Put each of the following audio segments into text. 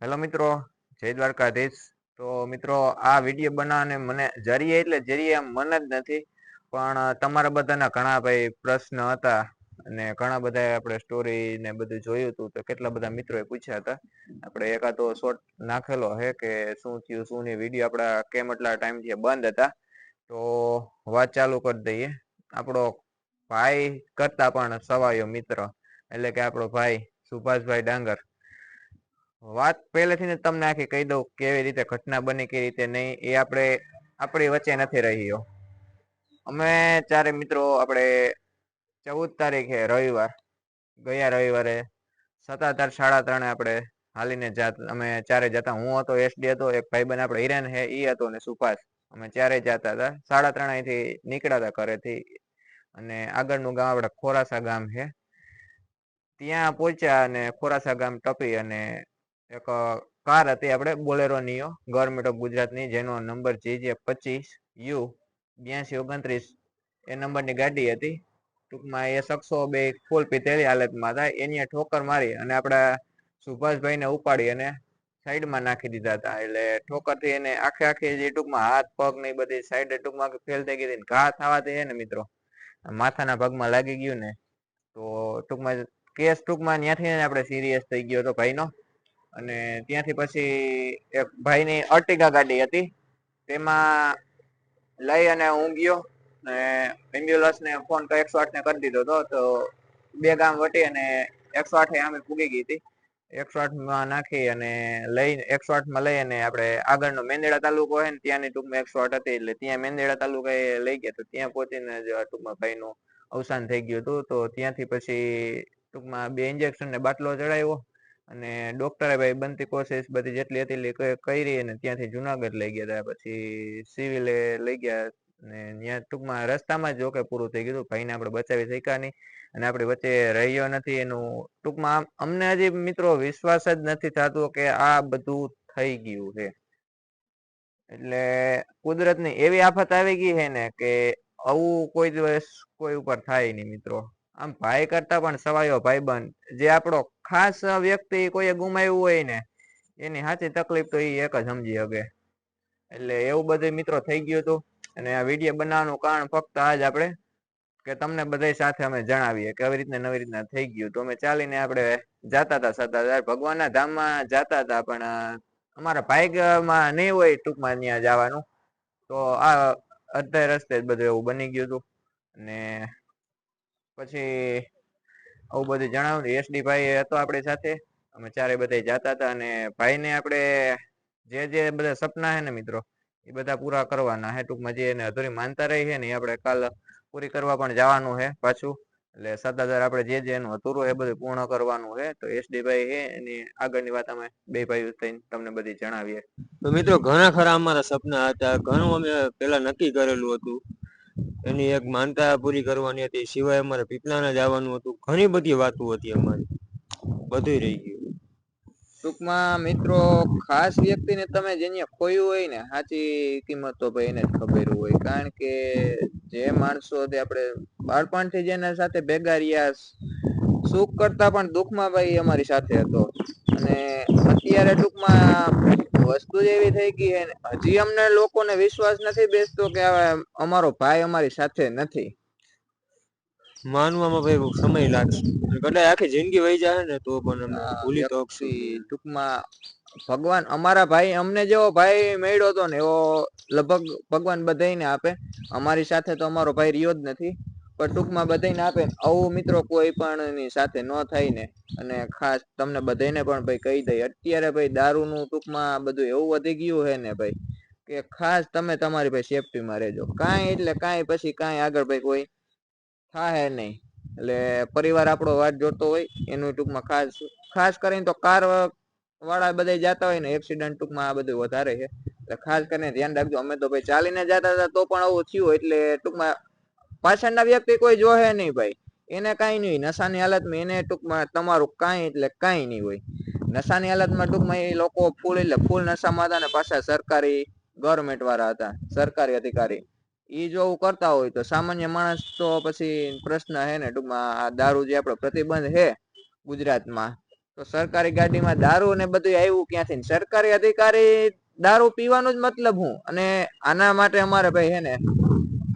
Hello મિત્રો, જય દ્વારકાધીશ. તો મિત્રો, આ વીડિયો બનાવવાને મને જરીએ એટલે જરીએ મન જ નથી, પણ તમારા બધાના ઘણા ભાઈ પ્રશ્ન હતા અને ઘણા બધા આપણે સ્ટોરી ને બધું જોયું હતું, તો કેટલા બધા મિત્રોએ પૂછ્યા હતા. આપણે એકાદો શોર્ટ નાખેલો હે કે શું થયું, શું નહીં વીડિયો આપણા કેમ એટલા ટાઈમથી બંધ હતા. તો વાત ચાલુ કરી દઈએ. આપણો ભાઈ કરતા પણ સવાયો મિત્ર, એટલે કે આપણો ભાઈ સુભાષભાઈ ડાંગર. વાત પહેલેથી જ તમને આખી કહી દઉં કેવી રીતે ઘટના બની, કેવી રીતે નહીં, એ આપણે, આપણી વચ્ચે નથી રહ્યો. અમે ચારે મિત્રો આપણે ચૌદ તારીખે રવિવાર, ગયા રવિવારે સત્તાધાર સાડા ત્રણે આપણે હાલીને જાત, અમે ચારે જતા, હું હતો એસડી હતો, એક ભાઈબંધ આપણે હિરેન હે એ હતો ને સુભાષ. અમે ચારે જતા હતા. સાડા ત્રણ અહીંથી નીકળ્યા હતા ઘરેથી અને આગળનું ગામ આપણે ખોરાસા ગામ છે ત્યાં પહોંચ્યા અને ખોરાસા ગામ ટપી અને એક કાર હતી આપણે બોલેરો નિયો ગવર્મેન્ટ ઓફ ગુજરાતની, જેનો નંબર જે જે પચીસ યુ બ્યાસી ઓગણત્રીસ, એ નંબરની ગાડી હતી. ટૂંકમાં એ શખ્સો બે ફૂલ પીતેલી હાલતમાં હતા. એની ઠોકર મારી અને આપણા સુભાષભાઈને ઉપાડી અને સાઈડમાં નાખી દીધા હતા. એટલે ઠોકરથી એને આખે આખી જે ટૂંકમાં હાથ, પગ ને બધી સાઈડ ટૂંકમાં ફેલ થઈ ગઈ હતી ઘા થવાથી હે ને મિત્રો. માથાના ભાગમાં લાગી ગયું ને, તો ટૂંકમાં કેસ ટૂંકમાં ત્યાંથી આપણે સિરિયસ થઈ ગયો હતો ભાઈનો. અને ત્યાંથી પછી એક ભાઈની અર્ટિગા ગાડી હતી. તેમાં લઈ અને હું ગયો ને એમ્બ્યુલન્સ ને ફોન તો એકસો આઠ ને કરી દીધો હતો. તો બે ગામ વટી અને એકસો આઠે આમે પૂગી ગઈ હતી. એકસો આઠમાં નાખી અને લઈ, એકસો આઠમાં લઈ અને આપણે આગળનો મેંદેડા તાલુકો હોય ને ત્યાંની ટૂંકમાં એકસો આઠ હતી એટલે ત્યાં મેંદેડા તાલુકા એ લઈ ગયા તો ત્યાં પહોંચીને જ ટૂંકમાં ભાઈનું અવસાન થઈ ગયું હતું. તો ત્યાંથી પછી ટૂંકમાં બે ઇન્જેક્શન ને બાટલો ચડાવ્યો. અને ડોક્ટરે ભાઈ બનતી કોશિશ બધી જેટલી હતી એટલી કરી અને ત્યાંથી જુનાગઢ લઈ ગયા હતા પછી સિવિલે લઈ ગયા ને ત્યાં ટૂંકમાં રસ્તામાં જ જોકે પૂરું થઈ ગયું ભાઈને આપણે બચાવી શક્યા નહીં અને આપણી વચ્ચે રહ્યો નથી એનું ટૂંકમાં અમને હજી મિત્રો વિશ્વાસ જ નથી થતો કે આ બધું થઈ ગયું છે. એટલે કુદરતની એવી આફત આવી ગઈ છે ને કે આવું કોઈ દિવસ કોઈ ઉપર થાય નહીં મિત્રો. આમ ભાઈ કરતા પણ સવાયો ભાઈબંધ. જે આપણો ખાસ વ્યક્તિ કોઈએ ગુમાવ્યું હોય ને, એની સાચી તકલીફ તો એ એક જ સમજી શકે. એટલે એવું બધું મિત્રો થઈ ગયું હતું. અને આ વીડિયો બનાવવાનું કારણ ફક્ત આજ આપણે કે તમને બધા સાથે અમે જણાવીએ કે આવી રીતના નવી રીતના થઈ ગયું. તો અમે ચાલીને આપણે જાતા હતા સતા ભગવાનના ધામમાં જાતા હતા, પણ અમારા ભાઈમાં નહીં હોય ટૂંકમાં ત્યાં જવાનું. તો આ અડધા રસ્તે જ બધું એવું બની ગયું હતું. અને પછી આવું બધું જણાવ્યું એસડી ભાઈ હતો આપણી સાથે. અમે ચારે બધા જતા હતા અને ભાઈને આપણે જે જે બધા સપના છે ને મિત્રો, એ બધા પૂરા કરવાના છે ટૂંકમાં જે એને અધૂરી માનતા રહી છે ને એ આપણે કાલ પૂરી કરવા પણ જવાનું છે પાછું. એટલે સત્તાધાર આપણે જે જે એનું અધૂરું એ બધું પૂર્ણ કરવાનું છે તો એસડી ભાઈ છે એની આગળની વાત અમે બે ભાઈઓ થઈને તમને બધી જણાવીએ. તો મિત્રો, ઘણા ખરા અમારા સપના હતા. ઘણું અમે પેલા નક્કી કરેલું હતું. એની એક માનતા પૂરી કરવાની હતી. સિવાય અમારે પીપલાના જવાનું હતું. ઘણી બધી વાતો હતી અમારી. બધું રહી ગયું. ટૂંકમાં મિત્રો, ખાસ વ્યક્તિને તમે જેને ખોયું હોય ને, સાચી કિંમત તો ભાઈ એને જ ખબર હોય. કારણ કે જે માણસો તે આપણે બાળપણથી જેના સાથે ભેગા રહ્યા, સુખ કરતા પણ દુઃખમાં ભાઈ અમારી સાથે હતો. અને અત્યારે ટૂંકમાં વસ્તુ જ એવી થઈ ગઈ છે હજી અમને લોકોને વિશ્વાસ નથી બેસતો કે અમારો ભાઈ અમારી સાથે નથી. માનવામાં ભાઈ સમય લાગશે. કદાચ આખી જિંદગી વહી જાય ને તો પણ ભૂલી તો ટૂંકમાં ભગવાન અમારા ભાઈ અમને જેવો ભાઈ મળ્યો હતો ને એવો લગભગ ભગવાન બધાને આપે. અમારી સાથે તો અમારો ભાઈ રહ્યો જ નથી. પણ ટૂંકમાં બધાયને આપે આવું મિત્રો કોઈ પણ સાથે ન થાય ને. અને ખાસ તમને બધાને પણ ભાઈ કહી દઈ અત્યારે ભાઈ દારૂનું ટૂંકમાં બધું એવું વધી ગયું છે ને ભાઈ, કે ખાસ તમે તમારી ભાઈ સેફટીમાં રહેજો. કાંઈ એટલે કાંઈ પછી કાંઈ આગળ ભાઈ કોઈ થાય નહીં. એટલે પરિવાર આપણો વાત જોતો હોય, એનું ટૂંકમાં ખાસ ખાસ કરીને તો કાર વાળા બધા જતા હોય ને એક્સિડન્ટ ટૂંકમાં આ બધું વધારે છે. એટલે ખાસ કરીને ધ્યાન રાખજો. અમે તો ભાઈ ચાલીને જતા હતા તો પણ આવું થયું. એટલે ટૂંકમાં પાછળના વ્યક્તિ કોઈ જોહે નહીં ભાઈ. એને કાંઈ નહીં, નશાની હાલતમાં એને ટૂંકમાં તમારું કાંઈ એટલે કાંઈ નહીં હોય. નશાની હાલતમાં ટૂંકમાં એ લોકો ફૂલ એટલે ફૂલ નશામાં હતા ને પાછા સરકારી ગવર્મેન્ટ વાળા હતા, સરકારી અધિકારી. એ જો કરતા હોય તો સામાન્ય માણસ તો પછી પ્રશ્ન હે ને ટૂંકમાં આ દારૂ જે આપણો પ્રતિબંધ છે ગુજરાતમાં, તો સરકારી ગાડીમાં દારૂ ને બધું આવ્યું ક્યાંથી? સરકારી અધિકારી દારૂ પીવાનું જ મતલબ હું. અને આના માટે અમારે ભાઈ હે ને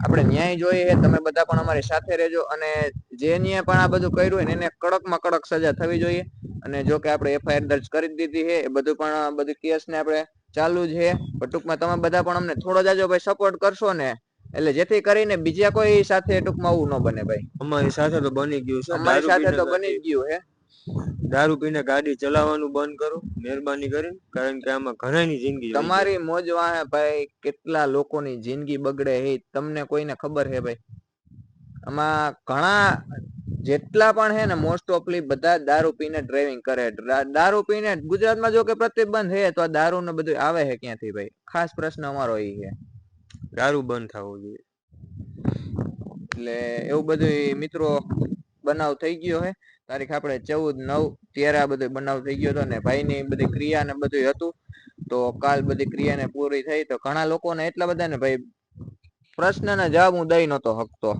આપણે ન્યાય જોઈએ તમે બધા પણ અમારી સાથે રહેજો અને જે ન્યાય પણ આ બધું કર્યું હોય એને કડકમાં કડક સજા થવી જોઈએ. અને જો કે આપણે એફઆઈઆર દર્જ કરી દીધી છે એ બધું પણ બધું કેસ ને આપણે ચાલુ છે. પણ ટૂંકમાં તમે બધા પણ અમને થોડો જાજો ભાઈ સપોર્ટ કરશો ને એટલે જેથી કરીને બીજા કોઈ સાથે ટૂંકમાં આવું ન બને ભાઈ. અમારી સાથે તો બની ગયું છે અમારી સાથે તો બની ગયું હે દારૂ પીને ગાડી ચલાવવાનું બંધ કરો મહેરબાની કરી કારણ કે આમાં ઘણાની જિંદગી તમારી મોજ વાહે ભાઈ કેટલા લોકોની જિંદગી બગડે હે તમને કોઈને ખબર હે ભાઈ? આમાં ઘણા જેટલા પણ હે ને મોસ્ટ ઓફલી બધા દારૂ પીને ડ્રાઇવિંગ કરે. દારૂ પીને ગુજરાતમાં જો કે પ્રતિબંધ હે તો આ દારૂ ને બધું આવે હે ક્યાંથી ભાઈ? ખાસ પ્રશ્ન અમારો એ છે દારૂ બંધ થવો જોઈએ. એટલે એવું બધું મિત્રો બનાવ થઈ ગયો હે. તારીખ આપણે ચૌદ, નવ, ત્યારે આ બધો બનાવ થઈ ગયો હતો ને ભાઈની બધી ક્રિયા ને બધું હતું. તો કાલ બધી ક્રિયા ને પૂરી થઈ. તો ઘણા લોકોને એટલા બધા ને ભાઈ પ્રશ્નના જવાબ હું દઈ નતો શકતો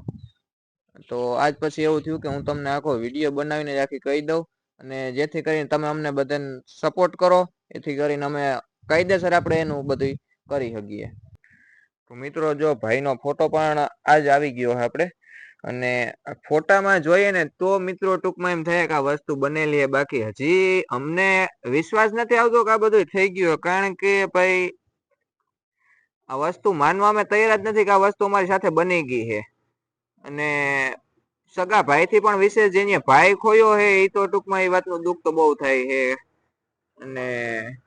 તો આજ પછી એવું થયું કે હું તમને આખો વીડિયો બનાવીને આખી કહી દઉં અને જેથી કરીને તમે અમને બધાને સપોર્ટ કરો. એથી કરીને અમે કાયદેસર આપણે એનું બધું કરી શકીએ. તો મિત્રો, જો ભાઈનો ફોટો પણ આજ આવી ગયો છે આપણે. અને ફોટામાં જોઈએ ને તો મિત્રો ટૂંકમાં એમ થાય કે આ વસ્તુ બનેલી બાકી. હજી અમને વિશ્વાસ નથી આવતો કે આ બધું થઈ ગયું કારણ કે ભાઈ, આ વસ્તુ માનવા અમે તૈયાર જ નથી કે આ વસ્તુ અમારી સાથે બની ગઈ છે અને સગા ભાઈથી પણ વિશેષ જેને ભાઈ ખોયો છે એ તો ટૂંકમાં એ વાતનું દુઃખ તો બહુ થાય છે અને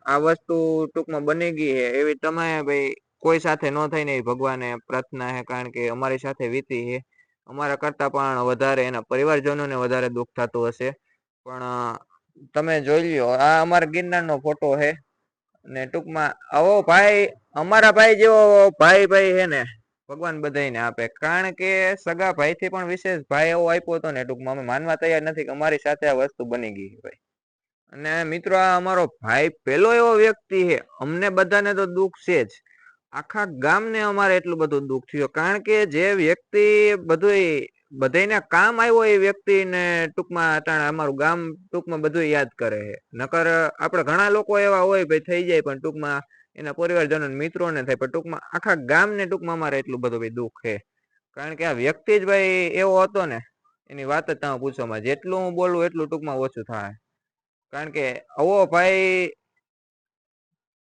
આ વસ્તુ ટૂંકમાં બની ગઈ છે એવી તમે ભાઈ કોઈ સાથે ન થઈને ભગવાને પ્રાર્થના છે કારણ કે અમારી સાથે વીતી છે અમારા કરતા પણ વધારે એના પરિવારજનોને વધારે દુઃખ થતું હશે. પણ તમે જોઈ લ્યો, આ અમારા ગિરનારનો ફોટો છે ને ટૂંકમાં, આવો ભાઈ, અમારા ભાઈ જેવો ભાઈ ભાઈ છે ને, ભગવાન બધાને આપે. કારણ કે સગા ભાઈથી પણ વિશેષ ભાઈ એવો આપ્યો હતો ને ટૂંકમાં, અમે માનવા તૈયાર નથી કે અમારી સાથે આ વસ્તુ બની ગઈ ભાઈ. અને મિત્રો, આ અમારો ભાઈ પેલો એવો વ્યક્તિ છે. અમને બધાને તો દુઃખ છે જ. આખા ગામને અમારે એટલું બધું દુઃખ થયું. કારણ કે જે વ્યક્તિ બધુંય બધાને કામ આવ્યો એ વ્યક્તિને ટૂંકમાં અટાણે અમારું ગામ ટૂંકમાં બધું યાદ કરે છે. નકર આપણે ઘણા લોકો એવા હોય ભાઈ થઈ જાય પણ ટૂંકમાં એના પરિવારજનો મિત્રોને થાય, પણ ટૂંકમાં આખા ગામને ટૂંકમાં અમારે એટલું બધું ભાઈ દુઃખ છે. કારણ કે આ વ્યક્તિ જ ભાઈ એવો હતો ને, એની વાત જ તમે પૂછવામાં જેટલું હું બોલું એટલું ટૂંકમાં ઓછું થાય. કારણ કે આવો ભાઈ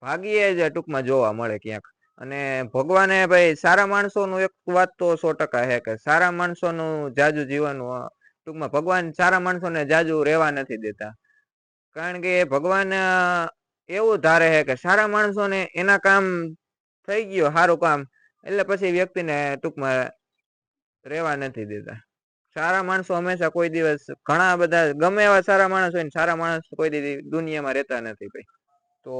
ભાગીએ જ ટૂંકમાં જોવા મળે ક્યાંક. અને ભગવાને ભાઈ સારા માણસોનું એક વાત તો સો ટકા છે કે સારા માણસોનું જાજુ જીવવાનું ટૂંકમાં ભગવાન સારા માણસોને જાજુ રહેવા નથી દેતા. કારણ કે ભગવાન એવું ધારે છે કે સારા માણસોને એના કામ થઈ ગયો સારું કામ, એટલે પછી વ્યક્તિને ટૂંકમાં રહેવા નથી દેતા. સારા માણસો હંમેશા કોઈ દિવસ ઘણા બધા ગમે એવા સારા માણસ હોય ને સારા માણસ કોઈ દુનિયામાં રહેતા નથી ભાઈ. તો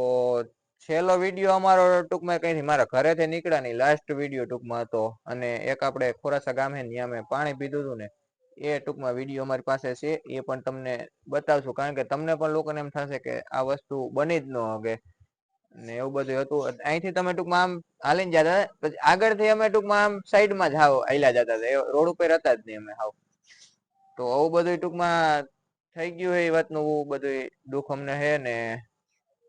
છેલ્લો વીડિયો અમારો ટૂંકમાં કઈ મારા ઘરેથી નીકળ્યા નહીં લાસ્ટ વીડિયો ટૂંકમાં હતો. અને એક આપણે ખોરાસા ગામે ત્યાં અમે પાણી પીધું હતું ને, એ ટૂંકમાં વીડિયો અમારી પાસે છે. એ પણ તમને બતાવશું, કારણ કે તમને પણ લોકોને એમ થશે કે આ વસ્તુ બની જ ન હગે. ને એવું બધું હતું. અહીંથી તમે ટૂંકમાં આમ હાલીને જતા પછી આગળથી અમે ટૂંકમાં આમ સાઈડમાં જ હાવ હાલ્યા જતા હતા. રોડ ઉપર હતા જ નહીં અમે હાવ. તો આવું બધું ટૂંકમાં થઈ ગયું એ વાતનું બધું દુઃખ અમને છે ને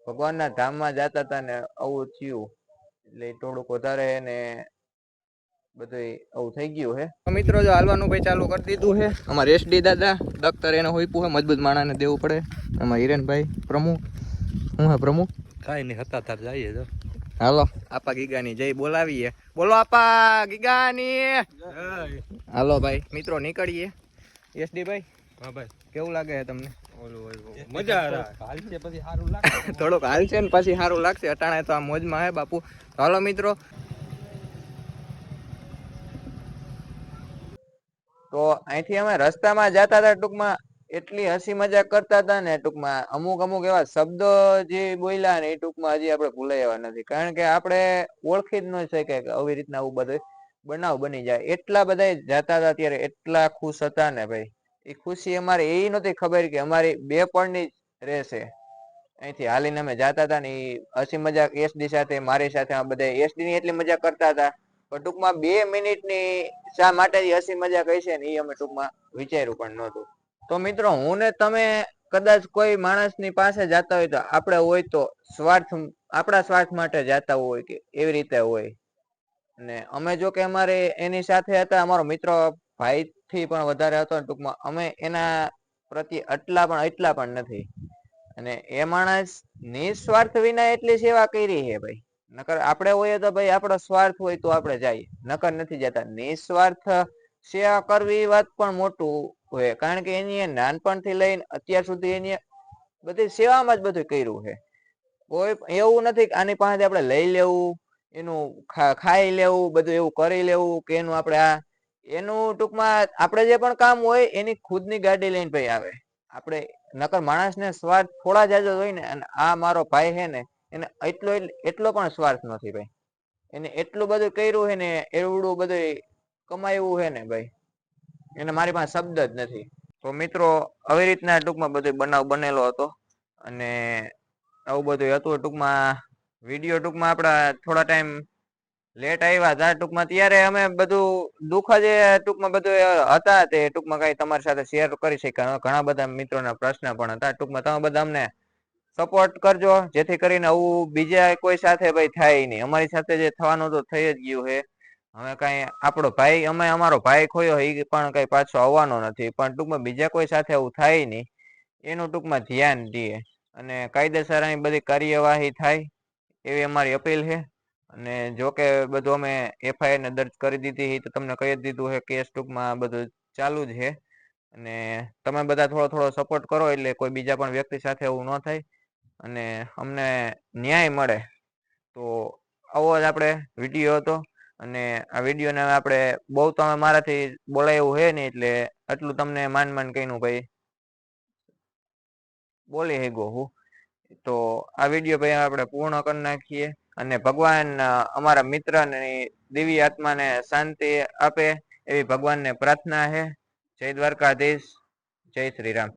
ભગવાનના ધામમાં જતા હતા ને આવું થયું. એટલે થોડુંક વધારે ને બધું આવું થઈ ગયું હે. મિત્રો જો હાલવાનું ભાઈ ચાલુ કરી દીધું છે અમારે એસડી દાદા દખ્તર એને હોઈપું છે મજબૂત માણાને દેવું પડે. અમારા હિરેનભાઈ પ્રમુખ હું હે પ્રમુખ? કાંઈ નહીં હતા તાર જઈએ તો હાલો. આપા ગીગાની જય બોલાવીએ. બોલો આપા ગીગાની. હાલો ભાઈ મિત્રો નીકળીએ. એસડી ભાઈ હા ભાઈ. કેવું લાગે છે તમને? થોડુંક હાલ છે ને પછી સારું લાગશે. અટાણે તો આ મોજમાં હે બાપુ. હાલો મિત્રો. તો અહીંથી અમે રસ્તામાં જતા હતા ટૂંકમાં. એટલી હસી મજાક કરતા હતા ને ટૂંકમાં. અમુક અમુક એવા શબ્દો જે બોલ્યા ને એ ટૂંકમાં હજી આપણે ભૂલાઈ એવા નથી. કારણ કે આપણે ઓળખી જ ન શકાય કે આવી રીતના આવું બધું બનાવ બની જાય. એટલા બધા જતા હતા ત્યારે એટલા ખુશ હતા ને ભાઈ. એ ખુશી અમારે એ નહોતી ખબર કે અમારી બે પળની રહેશે. અહીંથી હાલીને અમે જતા હતા ને એ હસી મજાક એસડી સાથે, મારી સાથે આ બધા એસડી ની એટલી મજાક કરતા હતા. પણ ટૂંકમાં બે મિનિટની શા માટે હસી મજાક હશે ને એ અમે ટૂંકમાં વિચાર્યું પણ નહોતું. તો મિત્રો, હું ને તમે કદાચ કોઈ માણસની પાસે જતા હોય તો આપણે હોય તો સ્વાર્થ, આપણા સ્વાર્થ માટે જતા હોય કે એવી રીતે હોય. અને અમે જો કે અમારે એની સાથે હતા, અમારો મિત્ર ભાઈથી પણ વધારે હતો ટૂંકમાં, અમે એના પ્રત્યે આટલા પણ, એટલા પણ નથી. અને એ માણસ નિસ્વાર્થ વિના એટલી સેવા કરી છે ભાઈ. નકર આપણે હોઈએ તો ભાઈ આપણો સ્વાર્થ હોય તો આપણે જઈએ. નકર નથી જતા. નિસ્વાર્થ સેવા કરવી વાત પણ મોટું હોય. કારણ કે એની નાનપણથી લઈને અત્યાર સુધી એની બધી સેવામાં જ બધું કર્યું છે. કોઈ એવું નથી કે આની પાસેથી આપણે લઈ લેવું, એનું ખાઈ લેવું, બધું એવું કરી લેવું કે એનું આપણે આ એનું ટૂંકમાં આપણે જે પણ કામ હોય એની ખુદની ગાડી લઈને ભાઈ આવે. આપણે નકર માણસને સ્વાર્થ થોડા જાજો હોય ને, અને આ મારો ભાઈ છે ને, એને એટલો એટલો પણ સ્વાર્થ નથી ભાઈ. એને એટલું બધું કર્યું છે ને, એવડું બધું કમાયું છે ને ભાઈ. એને મારી પાસે શબ્દ જ નથી. તો મિત્રો, આવી રીતના ટૂંકમાં બધો બનાવ બનેલો હતો. અને આવું બધું હતું ટૂંકમાં, વીડિયો ટૂંકમાં આપણા થોડા ટાઈમ લેટ આવ્યા હતા, ટૂંકમાં ત્યારે અમે બધું દુઃખ જે ટૂંકમાં બધું હતા તે ટૂંકમાં કઈ તમારી સાથે શેર કરી શક્યા ઘણા બધા મિત્રોના પ્રશ્ન પણ હતા, ટૂંકમાં તમે બધા અમને સપોર્ટ કરજો, જેથી કરીને આવું બીજા કોઈ સાથે ભાઈ થાય નહીં. અમારી સાથે જે થવાનું તો થઈ જ ગયું છે. હવે કઈ, આપણો ભાઈ, અમે અમારો ભાઈ ખોયો એ પણ કઈ પાછો આવવાનો નથી, પણ ટૂંકમાં બીજા કોઈ સાથે આવું થાય નહીં. એનું ટૂંકમાં ધ્યાન દઈએ અને કાયદેસર અહીં બધી કાર્યવાહી થાય એવી અમારી અપીલ છે. અને જો કે બધું અમે એફઆઈઆર ને દર્જ કરી દીધી તો તમને કહી દીધું છે કેસ ટૂંકમાં બધું ચાલુ જ છે. અને તમે બધા થોડો થોડો સપોર્ટ કરો એટલે કોઈ બીજા પણ વ્યક્તિ સાથે એવું ન થાય. અને અમને ન્યાય મળે. તો આવો જ આપણે વીડિયો હતો. અને આ વિડીયોને આપણે બહુ તમે મારાથી બોલાયું છે નહીં, એટલે આટલું તમને માન માન કહીનું ભાઈ. બોલી હેગો હું તો આ વીડિયો ભાઈ આપણે પૂર્ણ કરી નાખીએ. અને ભગવાન અમારા મિત્રની દિવ્ય આત્માને શાંતિ આપે એવી ભગવાનને પ્રાર્થના છે જય દ્વારકાધીશ. જય શ્રી રામ.